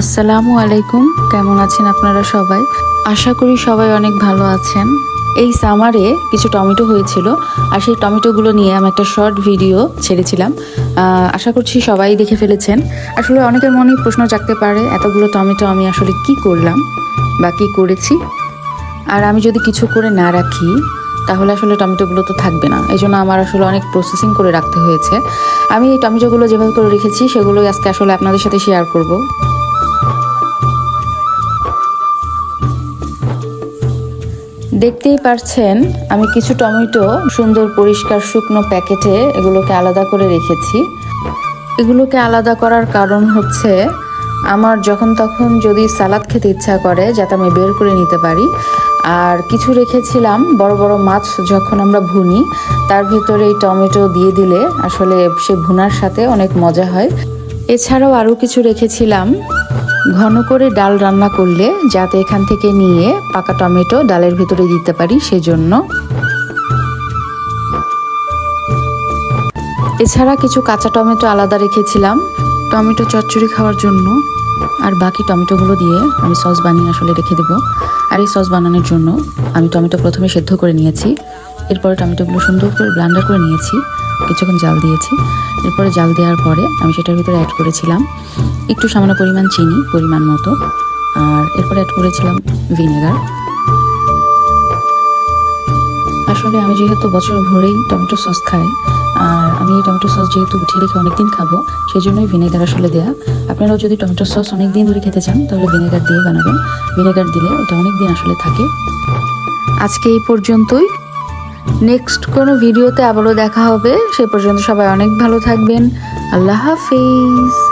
আসসালামু আলাইকুম। কেমন আছেন আপনারা সবাই? আশা করি সবাই অনেক ভালো আছেন। এই সামারে কিছু টমেটো হয়েছিল, আর সেই টমেটোগুলো নিয়ে আমি একটা শর্ট ভিডিও ছেড়েছিলাম। আশা করছি সবাই দেখে ফেলেছেন। আসলে অনেকের মনেই প্রশ্ন জাগতে পারে, এতগুলো টমেটো আমি আসলে কি করলাম বা কি করেছি? আর আমি যদি কিছু করে না রাখি, তাহলে আসলে টমেটোগুলো তো থাকবে না। এই জন্য আমার আসলে অনেক প্রসেসিং করে রাখতে হয়েছে। আমি এই টমেটোগুলো যেভাবে করে রেখেছি, সেগুলোই আজকে আসলে আপনাদের সাথে শেয়ার করব। দেখতেই পারছেন, আমি কিছু টমেটো সুন্দর পরিষ্কার শুকনো প্যাকেটে এগুলোকে আলাদা করে রেখেছি। এগুলোকে আলাদা করার কারণ হচ্ছে, আমার যখন তখন যদি সালাদ খেতে ইচ্ছা করে, যাতে আমি বের করে নিতে পারি, আর কিছু রেখেছিলাম, বড় বড় মাছ যখন আমরা ভুনি, তার ভিতরে এই টমেটো দিয়ে দিলে আসলে সে ভুনার সাথে অনেক মজা হয়। এছাড়াও আরও কিছু রেখেছিলাম ঘন করে ডাল রান্না করলে যাতে এখান থেকে নিয়ে পাকা টমেটো ডালের ভিতরে দিতে পারি সেজন্য। এছাড়া কিছু কাঁচা টমেটো আলাদা রেখেছিলাম, টমেটো চচ্চড়ি খাওয়ার জন্য। আর বাকি টমেটোগুলো দিয়ে আমি সস বানিয়ে আসলে রেখে দেবো। আর এই সস বানানোর জন্য আমি টমেটো প্রথমে সেদ্ধ করে নিয়েছি। এরপরে টমেটোগুলো সুন্দর করে ব্লান্ডার করে নিয়েছি, কিছুক্ষণ জাল দিয়েছি। এরপরে জাল দেওয়ার পরে আমি সেটার ভিতরে অ্যাড করেছিলাম একটু সামান্য পরিমাণ চিনি, পরিমাণ মতো। আর এরপরে অ্যাড করেছিলাম ভিনেগার আসলে আমি যেহেতু বছর ভরেই টমেটো সস খাই, আর আমি এই টমেটো সস যেহেতু উঠিয়ে রেখে অনেকদিন খাব সেই জন্যই ভিনেগার আসলে দেয়া। আপনারাও যদি টমেটো সস অনেক দিন ধরে খেতে চান, তাহলে ভিনেগার দিয়ে বানাবেন। ভিনেগার দিলে এটা অনেক দিন আসলে থাকে। আজকে এই পর্যন্তই। নেক্সট কোনো ভিডিওতে আবারও দেখা হবে। সে পর্যন্ত সবাই অনেক ভালো থাকবেন। আল্লাহ হাফিজ।